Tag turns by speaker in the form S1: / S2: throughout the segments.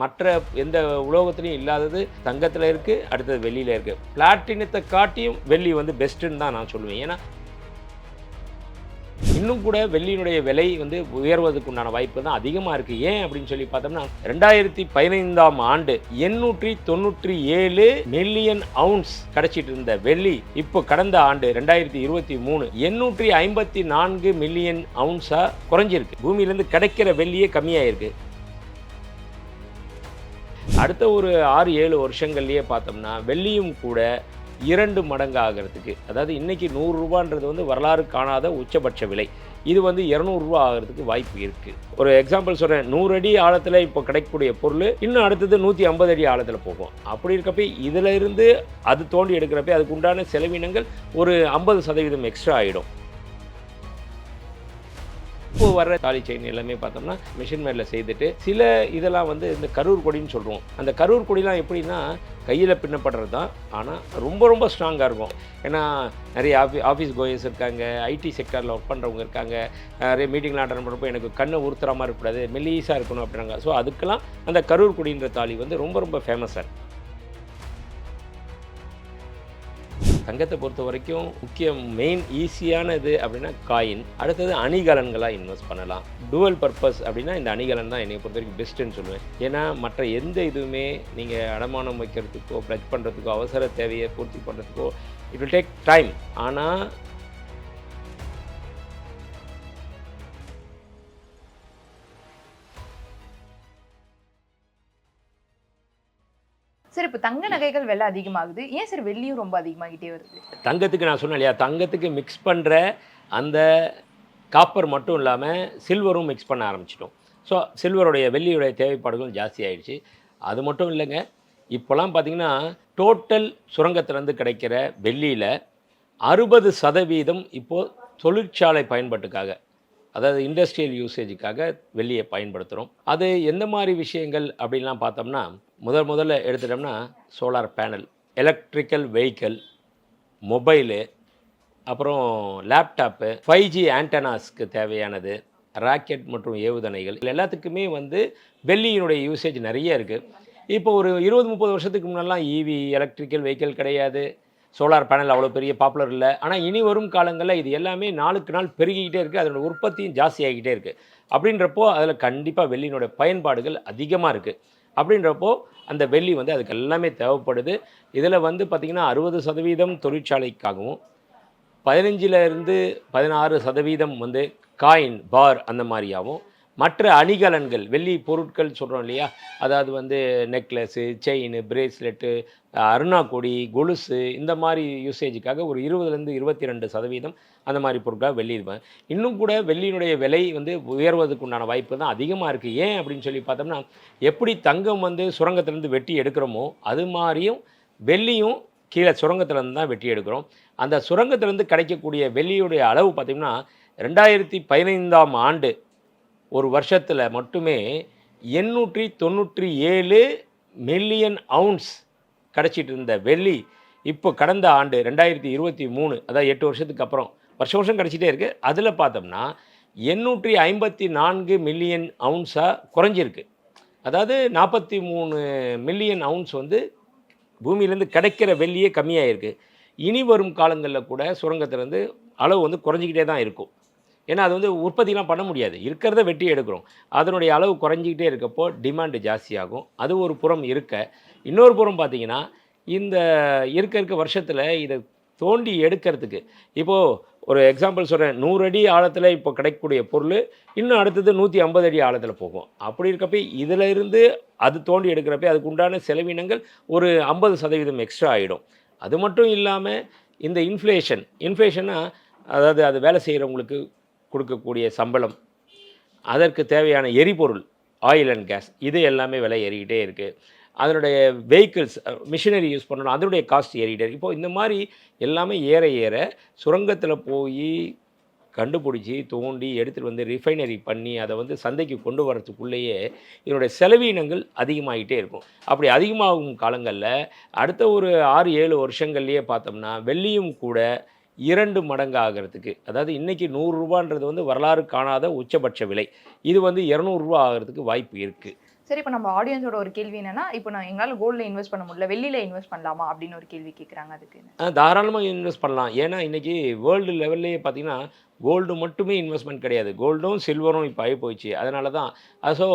S1: மற்ற எந்த உலோகத்துலையும் இல்லாதது தங்கத்தில் இருக்குது அடுத்தது வெள்ளியில் இருக்குது பிளாட்டினத்தை காட்டியும் வெள்ளி வந்து பெஸ்ட்டுன்னு தான் நான் சொல்லுவேன். ஏன்னா இன்னும் கூட வெள்ளியினுடைய விலை வந்து உயர்வதற்கு உண்டான வாய்ப்பு தான் அதிகமாக இருக்குது ஏன் அப்படின்னு சொல்லி பார்த்தோம்னா ரெண்டாயிரத்தி பதினைந்தாம் ஆண்டு எண்ணூற்றி தொண்ணூற்றி ஏழு மில்லியன் அவுன்ஸ் கிடைச்சிட்டு இருந்த வெள்ளி இப்போ கடந்த ஆண்டு ரெண்டாயிரத்தி இருபத்தி மூணு எண்ணூற்றி ஐம்பத்தி நான்கு மில்லியன் அவுன்ஸாக குறைஞ்சிருக்கு. பூமியிலேருந்து கிடைக்கிற வெள்ளியே கம்மியாயிருக்கு. அடுத்த ஒரு ஆறு ஏழு வருஷங்கள்லேயே பார்த்தோம்னா வெள்ளியும் கூட இரண்டு மடங்கு ஆகிறதுக்கு அதாவது இன்றைக்கி நூறுரூபான்றது வந்து வரலாறு காணாத உச்சபட்ச விலை. இது வந்து இரநூறுவா ஆகிறதுக்கு வாய்ப்பு இருக்குது ஒரு எக்ஸாம்பிள் சொல்கிறேன் நூறு அடி ஆழத்தில் இப்போ கிடைக்கக்கூடிய பொருள் இன்னும் அடுத்தது நூற்றி ஐம்பது அடி ஆழத்தில் போகும். அப்படி இருக்கப்ப இதில் இருந்து அது தோண்டி எடுக்கிறப்ப அதுக்கு உண்டான செலவினங்கள் ஒரு ஐம்பது சதவீதம் எக்ஸ்ட்ரா ஆகிடும் இப்போ வர்ற தாலி செயின் எல்லாமே பார்த்தோம்னா மிஷின் மேடில் செய்துட்டு சில இதெல்லாம் வந்து இந்த கரூர் கொடின்னு சொல்கிறோம் அந்த கரூர் கொடிலாம் எப்படின்னா கையில் பின்னப்படுறது தான். ஆனால் ரொம்ப ரொம்ப ஸ்ட்ராங்காக இருக்கும். ஏன்னா நிறைய ஆஃபீஸ் ஆஃபீஸ் கோயர்ஸ் இருக்காங்க ஐடி செக்டரில் ஒர்க் பண்ணுறவங்க இருக்காங்க. நிறைய மீட்டிங்லாம் அட்டன் பண்ணுறப்போ எனக்கு கண்ணை உறுத்துற மாதிரி இருக்கக்கூடாது மெல்லீஸாக இருக்கணும் அப்படின்னாங்க. ஸோ அதுக்கெல்லாம் அந்த கரூர் கொடின்ற தாலி வந்து ரொம்ப ரொம்ப ஃபேமஸாக இருக்குது தங்கத்தை பொறுத்த வரைக்கும் முக்கிய மெயின் ஈஸியான இது அப்படின்னா காயின் அடுத்தது அணிகலன்களாக இன்வெஸ்ட் பண்ணலாம். டுவல் பர்பஸ் அப்படின்னா இந்த அணிகலன் தான் என்னை பொறுத்த வரைக்கும் பெஸ்ட்டுன்னு சொல்லுவேன். ஏன்னா மற்ற எந்த இதுவுமே நீங்கள் அடமானம் வைக்கிறதுக்கோ ப்ளச் பண்ணுறதுக்கோ அவசர தேவையை பூர்த்தி பண்ணுறதுக்கோ இட் வில் டேக் டைம் ஆனால்
S2: சார் இப்போ தங்க நகைகள் விலை அதிகமாகுது. ஏன் சார் வெள்ளியும் ரொம்ப அதிகமாகிட்டே வருது?
S1: தங்கத்துக்கு நான் சொன்னேன் இல்லையா? தங்கத்துக்கு மிக்ஸ் பண்ணுற அந்த காப்பர் மட்டும் இல்லாமல் சில்வரும் மிக்ஸ் பண்ண ஆரம்பிச்சிட்டோம். ஸோ சில்வருடைய வெள்ளியுடைய தேவைப்பாடுகளும் ஜாஸ்தி ஆயிடுச்சு. அது மட்டும் இல்லைங்க. இப்போலாம் பார்த்தீங்கன்னா டோட்டல் சுரங்கத்திலேருந்து கிடைக்கிற வெள்ளியில் அறுபது சதவீதம் இப்போது தொழிற்சாலை பயன்பாட்டுக்காக அதாவது இண்டஸ்ட்ரியல் யூசேஜுக்காக வெள்ளியை பயன்படுத்துகிறோம் அது எந்த மாதிரி விஷயங்கள் அப்படின்லாம் பார்த்தோம்னா முதல் முதல்ல எடுத்துட்டோம்னா solar panel electrical vehicle mobile அப்புறம் லேப்டாப்பு ஃபைவ் ஜி ஆண்டனாஸ்க்கு தேவையானது ராக்கெட் மற்றும் ஏவுதணைகள் இது எல்லாத்துக்குமே வந்து வெள்ளியினுடைய யூசேஜ் நிறைய இருக்குது இப்போ ஒரு இருபது முப்பது வருஷத்துக்கு முன்னெல்லாம் ஈவி எலக்ட்ரிக்கல் வெஹிக்கல் கிடையாது. சோலார் பேனல் அவ்வளோ பெரிய பாப்புலர் இல்லை. ஆனால் இனி வரும் காலங்களில் இது எல்லாமே நாளுக்கு நாள் பெருகிக்கிட்டே இருக்குது அதனோட உற்பத்தியும் ஜாஸ்தியாகிக்கிட்டே இருக்குது அப்படின்றப்போ அதில் கண்டிப்பாக வெள்ளியினுடைய பயன்பாடுகள் அதிகமாக இருக்குது அப்படின்றப்போ அந்த வெள்ளி வந்து அதுக்கு எல்லாமே தேவைப்படுது. இதில் வந்து பார்த்திங்கன்னா அறுபது சதவீதம் தொழிற்சாலைக்காகவும் பதினஞ்சிலேருந்து பதினாறு சதவீதம் வந்து காயின் பார் அந்த மாதிரியாகவும் மற்ற அணிகலன்கள் வெள்ளி பொருட்கள் சொல்கிறோம் இல்லையா? அதாவது வந்து நெக்லஸ்ஸு செயின் பிரேஸ்லெட்டு அருணாக்கொடி கொலுசு இந்த மாதிரி யூசேஜுக்காக ஒரு இருபதுலேருந்து இருபத்தி ரெண்டு சதவீதம் அந்த மாதிரி பொருட்கள் வெள்ளி இருப்பேன் இன்னும் கூட வெள்ளியினுடைய விலை வந்து உயர்வதற்கு உண்டான வாய்ப்பு தான் அதிகமாக இருக்குது ஏன் அப்படின்னு சொல்லி பார்த்தோம்னா எப்படி தங்கம் வந்து சுரங்கத்திலேருந்து வெட்டி எடுக்கிறோமோ அது மாதிரியும் வெள்ளியும் கீழே சுரங்கத்திலேருந்து தான் வெட்டி எடுக்கிறோம். அந்த சுரங்கத்திலேருந்து கிடைக்கக்கூடிய வெள்ளியுடைய அளவு பார்த்திங்கன்னா ரெண்டாயிரத்தி பதினைந்தாம் ஆண்டு ஒரு வருஷத்தில் மட்டுமே எண்ணூற்றி தொண்ணூற்றி ஏழு மில்லியன் அவுன்ஸ் கிடச்சிட்டு இருந்த வெள்ளி இப்போ கடந்த ஆண்டு ரெண்டாயிரத்தி இருபத்தி மூணு அதாவது எட்டு வருஷத்துக்கு அப்புறம் வருஷம் வருஷம் கிடச்சிட்டே இருக்குது அதில் பார்த்தோம்னா எண்ணூற்றி ஐம்பத்தி நான்கு மில்லியன் அவுன்ஸாக குறைஞ்சிருக்கு. அதாவது நாற்பத்தி மூணு மில்லியன் அவுன்ஸ் வந்து பூமியிலேருந்து கிடைக்கிற வெள்ளியே கம்மியாகிருக்கு இனி வரும் காலங்களில் கூட சுரங்கத்திலேருந்து அளவு வந்து குறைஞ்சிக்கிட்டே தான் இருக்கும். ஏன்னா அது வந்து உற்பத்திலாம் பண்ண முடியாது. இருக்கிறத வெட்டி எடுக்கிறோம். அதனுடைய அளவு குறைஞ்சிக்கிட்டே இருக்கப்போ டிமாண்டு ஜாஸ்தியாகும். அது ஒரு புறம் இருக்க. இன்னொரு புறம் பார்த்தீங்கன்னா இந்த இருக்க இருக்க வருஷத்தில் இதை தோண்டி எடுக்கிறதுக்கு. இப்போது ஒரு எக்ஸாம்பிள் சொல்கிறேன் நூறு அடி ஆழத்தில் இப்போ கிடைக்கக்கூடிய பொருள் இன்னும் அடுத்தது நூற்றி ஐம்பது அடி ஆழத்தில் போகும். அப்படி இருக்கப்ப இதில் இருந்து அது தோண்டி எடுக்கிறப்ப அதுக்கு உண்டான செலவினங்கள் ஒரு ஐம்பது சதவீதம் எக்ஸ்ட்ரா ஆகிடும் அது மட்டும் இல்லாமல் இந்த இன்ஃப்ளேஷன் இன்ஃப்ளேஷனாக அதாவது அது வேலை செய்கிறவங்களுக்கு கொடுக்கக்கூடிய சம்பளம் அதற்கு தேவையான எரிபொருள் ஆயில் அண்ட் கேஸ் இது எல்லாமே விலை ஏறிக்கிட்டே இருக்குது அதனுடைய வெஹிக்கிள்ஸ் மிஷினரி யூஸ் பண்ணணும் அதனுடைய காஸ்ட் ஏறிக்கிட்டே இருக்கு. இப்போ இந்த மாதிரி எல்லாமே ஏற ஏற சுரங்கத்தில் போய் கண்டுபிடிச்சி தோண்டி எடுத்துகிட்டு வந்து ரிஃபைனரி பண்ணி அதை வந்து சந்தைக்கு கொண்டு வரத்துக்குள்ளேயே இதனுடைய செலவீனங்கள் அதிகமாகிட்டே இருக்கும். அப்படி அதிகமாகும் காலங்களில் அடுத்த ஒரு ஆறு ஏழு வருஷங்கள்லேயே பார்த்தோம்னா வெள்ளியும் கூட இரண்டு மடங்கு ஆகிறதுக்கு அதாவது இன்றைக்கி நூறுரூபான்றது வந்து வரலாறு காணாத உச்சபட்ச விலை. இது வந்து இரநூறுவா ஆகிறதுக்கு வாய்ப்பு இருக்குது
S2: சரி இப்போ நம்ம ஆடியன்ஸோட ஒரு கேள்வி என்னன்னா இப்போ நான் எங்களால் கோல்டில் இன்வெஸ்ட் பண்ண முடியல வெளியில இன்வெஸ்ட் பண்ணலாமா அப்படின்னு ஒரு கேள்வி கேட்குறாங்க அதுக்கு?
S1: தாராளமாக இன்வெஸ்ட் பண்ணலாம். ஏன்னா இன்றைக்கி வேர்ல்டு லெவல்லையே பார்த்தீங்கன்னா கோல்டு மட்டுமே இன்வெஸ்ட்மெண்ட் கிடையாது. கோல்டும் சில்வரும் இப்போ ஆகி போயிடுச்சு அதனால தான் ஸோ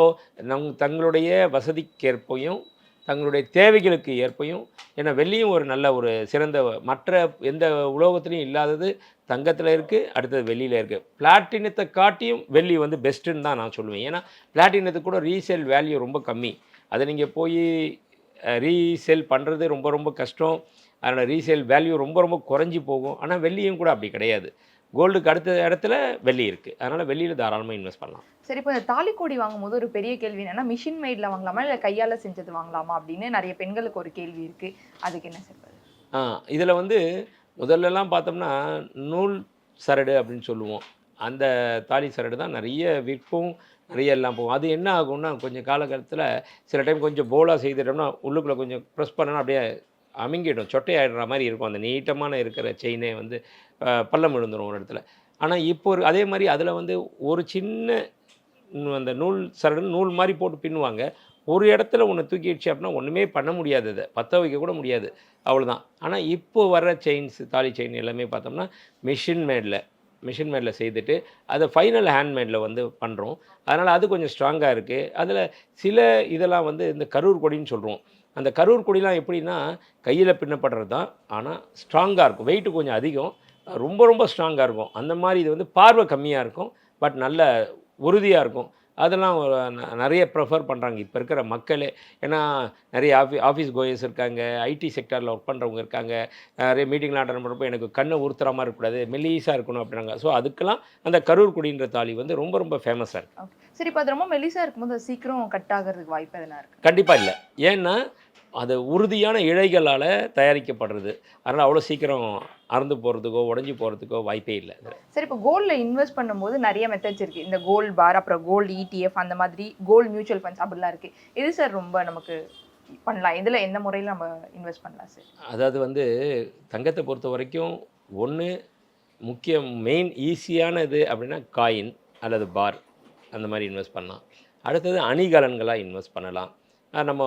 S1: நம் தங்களுடைய வசதிக்கேற்பையும் தங்களுடைய தேவைகளுக்கு ஏற்பையும் ஏன்னா வெள்ளியும் ஒரு நல்ல ஒரு சிறந்த மற்ற எந்த உலோகத்துலையும் இல்லாதது தங்கத்தில் இருக்குது அடுத்தது வெள்ளியில் இருக்குது பிளாட்டினத்தை காட்டியும் வெள்ளி வந்து பெஸ்ட்டுன்னு தான் நான் சொல்லுவேன். ஏன்னா பிளாட்டினத்துக்கு கூட ரீசேல் வேல்யூ ரொம்ப கம்மி. அதை நீங்கள் போய் ரீசேல் பண்ணுறது ரொம்ப ரொம்ப கஷ்டம். அதனால் ரீசேல் வேல்யூ ரொம்ப ரொம்ப குறைஞ்சி போகும். ஆனால் வெள்ளியும் கூட அப்படி கிடையாது. கோல்டுக்கு அடுத்த இடத்துல வெள்ளி இருக்குது அதனால் வெள்ளியில் தாராளமாக இன்வெஸ்ட் பண்ணலாம்.
S2: சரி இப்போ இந்த தாலிக்கோடி வாங்கும்போது ஒரு பெரிய கேள்வி என்னன்னா மிஷின் மேட்ல வாங்கலாமா? இல்லை கையால செஞ்சது வாங்கலாமா? அப்படின்னு நிறைய பெண்களுக்கு ஒரு கேள்வி இருக்கு. அதுக்கு என்ன சொல்றது
S1: ஆ இதில் வந்து முதல்லலாம் பார்த்தோம்னா நூல் சரடு அப்படின்னு சொல்லுவோம். அந்த தாலி சரடு தான் நிறைய விற்கும் நிறைய எல்லாம் போகும். அது என்ன ஆகும்னா கொஞ்சம் காலகட்டத்தில் சில டைம் கொஞ்சம் போலாக செய்துட்டோம்னா உள்ளுக்குள்ளே கொஞ்சம் ப்ரெஸ் பண்ணனா அப்படியே அமுங்கிடும். சொட்டையாயிடுற மாதிரி இருக்கும். அந்த நீட்டமான இருக்கிற செயினே வந்து பள்ளம் விழுந்துடும் ஒரு இடத்துல. ஆனால் இப்போ ஒரு அதே மாதிரி அதில் வந்து ஒரு சின்ன அந்த நூல் சரடு நூல் மாதிரி போட்டு பின்னுவாங்க. ஒரு இடத்துல ஒன்று தூக்கிடுச்சு அப்படின்னா ஒன்றுமே பண்ண முடியாது அதை பற்ற வைக்க கூட முடியாது. அவ்வளோதான் ஆனால் இப்போ வர செயின்ஸ் தாலி செயின் எல்லாமே பார்த்தோம்னா மிஷின் மேடில் மிஷின் மேடில் செய்துட்டு அதை ஃபைனல் ஹேண்ட்மேடில் வந்து பண்ணுறோம் அதனால் அது கொஞ்சம் ஸ்ட்ராங்காக இருக்குது அதில் சில இதெல்லாம் வந்து இந்த கரூர் கொடின்னு சொல்கிறோம் அந்த கரூர் கொடிலாம் எப்படின்னா கையில் பின்னப்படுறது தான் ஆனால் ஸ்ட்ராங்காக இருக்கும். வெயிட்டு கொஞ்சம் அதிகம். ரொம்ப ரொம்ப ஸ்ட்ராங்காக இருக்கும். அந்த மாதிரி இது வந்து பார்வை கம்மியாக இருக்கும். பட் நல்ல உறுதியாக இருக்கும். அதெல்லாம் நிறைய ப்ரிஃபர் பண்ணுறாங்க இப்போ இருக்கிற மக்களே. ஏன்னா நிறைய ஆஃபி ஆஃபீஸ் கோயர்ஸ் இருக்காங்க. ஐடி செக்டரில் ஒர்க் பண்ணுறவங்க இருக்காங்க. நிறைய மீட்டிங்லாம் அட்டன் பண்ணுறப்போ எனக்கு கண்ணை உறுத்துற மாதிரி இருக்கக்கூடாது மெலீஸாக இருக்கணும் அப்படின்னாங்க. ஸோ அதுக்கெல்லாம் அந்த கரூர் குடின்ற தாலி வந்து ரொம்ப ரொம்ப ஃபேமஸாக இருக்குது
S2: சரி இப்போ அது ரொம்ப மெலிசா இருக்கும்போது சீக்கிரம் கட் ஆகிறதுக்கு வாய்ப்பு எதனா இருக்கு?
S1: கண்டிப்பாக இல்லை. ஏன்னா அது உறுதியான இழைகளால் தயாரிக்கப்படுறது. அதனால் அவ்வளோ சீக்கிரம் அறந்து போகிறதுக்கோ உடஞ்சி போகிறதுக்கோ வாய்ப்பே இல்லை.
S2: சரி இப்போ கோல்டில் இன்வெஸ்ட் பண்ணும்போது நிறைய மெத்தட்ஸ் இருக்கு. இந்த கோல்ட் பார் அப்புறம் கோல்டு இடிஎஃப் அந்த மாதிரி கோல்டு மியூச்சுவல் ஃபண்ட்ஸ் அப்படிலாம் இருக்கு. இது சார் ரொம்ப நமக்கு பண்ணலாம்? இதுல எந்த முறையில் நம்ம இன்வெஸ்ட் பண்ணலாம் சார்
S1: அதாவது வந்து தங்கத்தை பொறுத்த வரைக்கும் ஒன்று முக்கிய மெயின் ஈஸியானது அப்படின்னா காயின் அல்லது பார் அந்த மாதிரி இன்வெஸ்ட் பண்ணலாம். அடுத்தது அணிகலன்களாக இன்வெஸ்ட் பண்ணலாம். நம்ம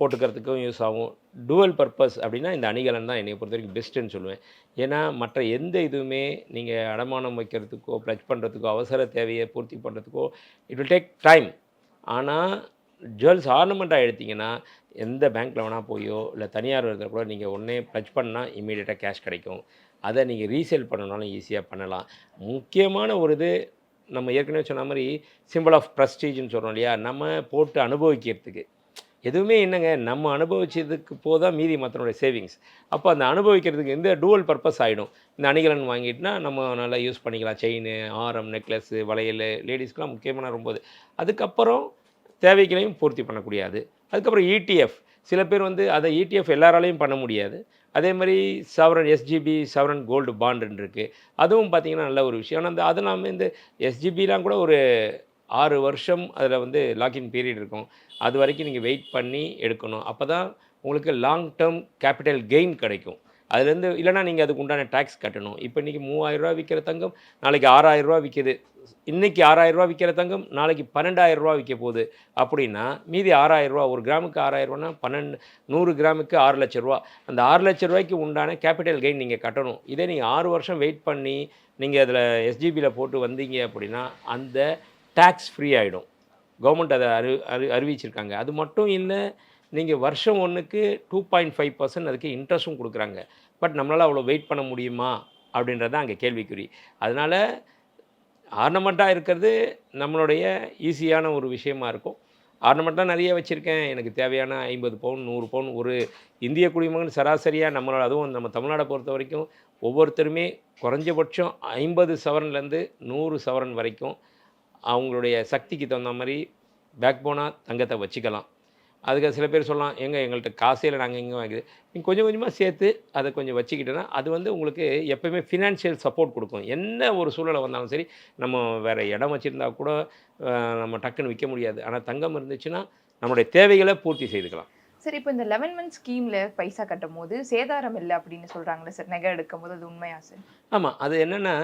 S1: போட்டுக்கிறதுக்கும் யூஸ் ஆகும். டுவல் பர்பஸ் அப்படின்னா இந்த அணிகலன் தான் என்னை பொறுத்த வரைக்கும் பெஸ்ட்டுன்னு சொல்லுவேன். ஏன்னா மற்ற எந்த இதுவுமே நீங்கள் அடமானம் வைக்கிறதுக்கோ ப்ளச் பண்ணுறதுக்கோ அவசர தேவையை பூர்த்தி பண்ணுறதுக்கோ இட் வில் டேக் டைம் ஆனால் ஜுவல்ஸ் ஆர்னமெண்ட்டாக எடுத்திங்கன்னா எந்த பேங்க்கில் வேணால் போயோ இல்லை தனியார் இடத்துல கூட நீங்கள் ஒன்றே ப்ளச் பண்ணால் இமீடியட்டாக கேஷ் கிடைக்கும். அதை நீங்கள் ரீசேல் பண்ணனாலும் ஈஸியாக பண்ணலாம். முக்கியமான ஒரு இது நம்ம ஏற்கனவே சொன்ன மாதிரி சிம்பிள் ஆஃப் ப்ரஸ்டீஜ்னு சொல்கிறோம் இல்லையா? நம்ம போட்டு அனுபவிக்கிறதுக்கு. எதுவுமே என்னங்க நம்ம அனுபவிச்சதுக்கு போதான் மீதி மற்றனுடைய சேவிங்ஸ் அப்போ அந்த அனுபவிக்கிறதுக்கு இந்த டூவல் பர்பஸ் ஆகிடும் இந்த அணிகலன் வாங்கிட்டுனா நம்ம நல்லா யூஸ் பண்ணிக்கலாம். செயின் ஆரம் நெக்லஸ்ஸு வளையல் லேடிஸ்க்கெலாம் முக்கியமான ரொம்ப அதுக்கப்புறம் தேவைகளையும் பூர்த்தி பண்ணக்கூடியது. அதுக்கப்புறம் இடிஎஃப் சில பேர் வந்து அதை இடிஎஃப் எல்லாராலையும் பண்ண முடியாது. அதே மாதிரி சவரன் எஸ்ஜிபி சவரன் கோல்டு பாண்டுன்னு இருக்குது அதுவும் பார்த்திங்கன்னா நல்ல ஒரு விஷயம். ஆனால் அந்த அது நாம் இந்த எஸ்ஜிபிலாம் கூட ஒரு ஆறு வருஷம் அதில் வந்து லாக்இன் பீரியட் இருக்கும். அது வரைக்கும் நீங்கள் வெயிட் பண்ணி எடுக்கணும். அப்போ தான் உங்களுக்கு லாங் டேர்ம் கேபிட்டல் கெயின் கிடைக்கும். அதுலேருந்து இல்லைனா நீங்கள் அதுக்கு உண்டான டேக்ஸ் கட்டணும். இப்போ இன்றைக்கி மூவாயிரரூவா விற்கிற தங்கம் நாளைக்கு ஆறாயிரரூவா விற்கிது இன்றைக்கி ஆறாயிரரூவா விற்கிற தங்கம் நாளைக்கு பன்னெண்டாயிரரூவா விற்க போகுது. அப்படின்னா மீதி ஆறாயிரரூவா ஒரு கிராமுக்கு ஆறாயிரரூவானா பன்னெண்டு நூறு கிராமுக்கு ஆறு லட்ச ரூபா. அந்த ஆறு லட்ச ரூபாய்க்கு உண்டான கேபிட்டல் கெயின் நீங்கள் கட்டணும். இதே நீங்கள் ஆறு வருஷம் வெயிட் பண்ணி நீங்கள் அதில் எஸ்ஜிபியில் போட்டு வந்தீங்க அப்படின்னா அந்த டேக்ஸ் ஃப்ரீ ஆகிடும் கவர்மெண்ட் அதை அறி அறி அறிவிச்சிருக்காங்க. அது மட்டும் இல்லை நீங்கள் வருஷம் ஒன்றுக்கு டூ பாயிண்ட் ஃபைவ் பர்சன்ட் அதுக்கு இன்ட்ரெஸ்ட்டும் கொடுக்குறாங்க. பட் நம்மளால் அவ்வளோ வெயிட் பண்ண முடியுமா? அப்படின்றது தான் அங்கே கேள்விக்குறி. அதனால் ஆர்னமெண்ட்டாக இருக்கிறது நம்மளுடைய ஈஸியான ஒரு விஷயமா இருக்கும். ஆர்னமெண்ட்டாக நிறைய வச்சுருக்கேன். எனக்கு தேவையான ஐம்பது பவுன் நூறு பவுன் ஒரு இந்திய குடிமகன் சராசரியாக நம்மளோட அதுவும் நம்ம தமிழ்நாடை பொறுத்த வரைக்கும் ஒவ்வொருத்தருமே குறைஞ்சபட்சம் ஐம்பது சவரன்லேருந்து நூறு சவரன் வரைக்கும் அவங்களுடைய சக்திக்கு தகுந்த மாதிரி பேக் போனாக தங்கத்தை வச்சுக்கலாம். அதுக்கு சில பேர் சொல்லலாம் எங்க எங்கள்கிட்ட காசே இல்லை நாங்கள் எங்கே வாங்குது நீங்கள் கொஞ்சம் கொஞ்சமாக சேர்த்து அதை கொஞ்சம் வச்சுக்கிட்டோன்னா அது வந்து உங்களுக்கு எப்போயுமே ஃபினான்ஷியல் சப்போர்ட் கொடுக்கும். என்ன ஒரு சூழ்நிலை வந்தாலும் சரி நம்ம வேறு இடம் வச்சுருந்தா கூட நம்ம டக்குன்னு விற்க முடியாது. ஆனால் தங்கம் இருந்துச்சுன்னா நம்மளுடைய தேவைகளை பூர்த்தி செய்துக்கலாம்.
S2: சரி இப்போ இந்த லெவன் மந்த் ஸ்கீம்ல பைசா கட்டும் போது சேதாரம் இல்லை அப்படின்னு சொல்றாங்களே சார் நகை எடுக்கும் போது அது உண்மையா சார்?
S1: ஆமாம் அது என்னென்னா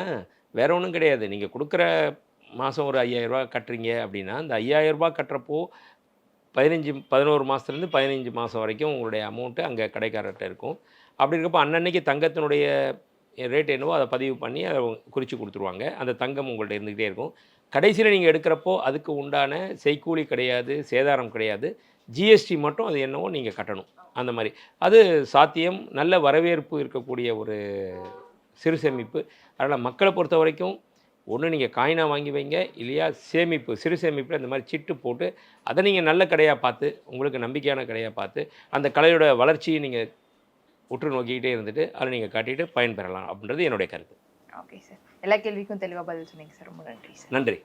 S1: வேற ஒன்றும் கிடையாது. நீங்கள் கொடுக்குற மாதம் ஒரு ஐயாயிரரூபா கட்டுறீங்க அப்படின்னா அந்த ஐயாயிரரூபா கட்டுறப்போ பதினஞ்சு பதினோரு மாதத்துலேருந்து பதினஞ்சு மாதம் வரைக்கும் உங்களுடைய அமௌண்ட்டு அங்கே கடைக்காரர்கிட்ட இருக்கும். அப்படி இருக்கப்போ அன்னன்னைக்கு தங்கத்தினுடைய ரேட் என்னவோ அதை பதிவு பண்ணி அதை குறித்து கொடுத்துருவாங்க. அந்த தங்கம் உங்கள்கிட்ட இருந்துக்கிட்டே இருக்கும். கடைசியில் நீங்கள் எடுக்கிறப்போ அதுக்கு உண்டான செய்கூலி கிடையாது சேதாரம் கிடையாது. ஜிஎஸ்டி மட்டும் அது என்னவோ நீங்கள் கட்டணும். அந்த மாதிரி. அது சாத்தியம். நல்ல வரவேற்பு இருக்கக்கூடிய ஒரு சிறு சேமிப்பு அதனால் மக்களை பொறுத்த வரைக்கும் ஒன்று நீங்கள் காயினாக வாங்கி வைங்க இல்லையா சேமிப்பு சிறு சேமிப்பில் இந்த மாதிரி சிட்டு போட்டு அதை நீங்கள் நல்ல கடையாக பார்த்து உங்களுக்கு நம்பிக்கையான கடையாக பார்த்து அந்த கலையோட வளர்ச்சியை நீங்கள் உற்று நோக்கிக்கிட்டே இருந்துட்டு அதை நீங்கள் காட்டிட்டு பயன்பெறலாம் அப்படின்றது என்னுடைய கருத்து.
S2: ஓகே சார் எல்லா கேள்விக்கும் தெளிவாக பதில் சொன்னீங்க சார் ரொம்ப நன்றி சார்
S1: நன்றி.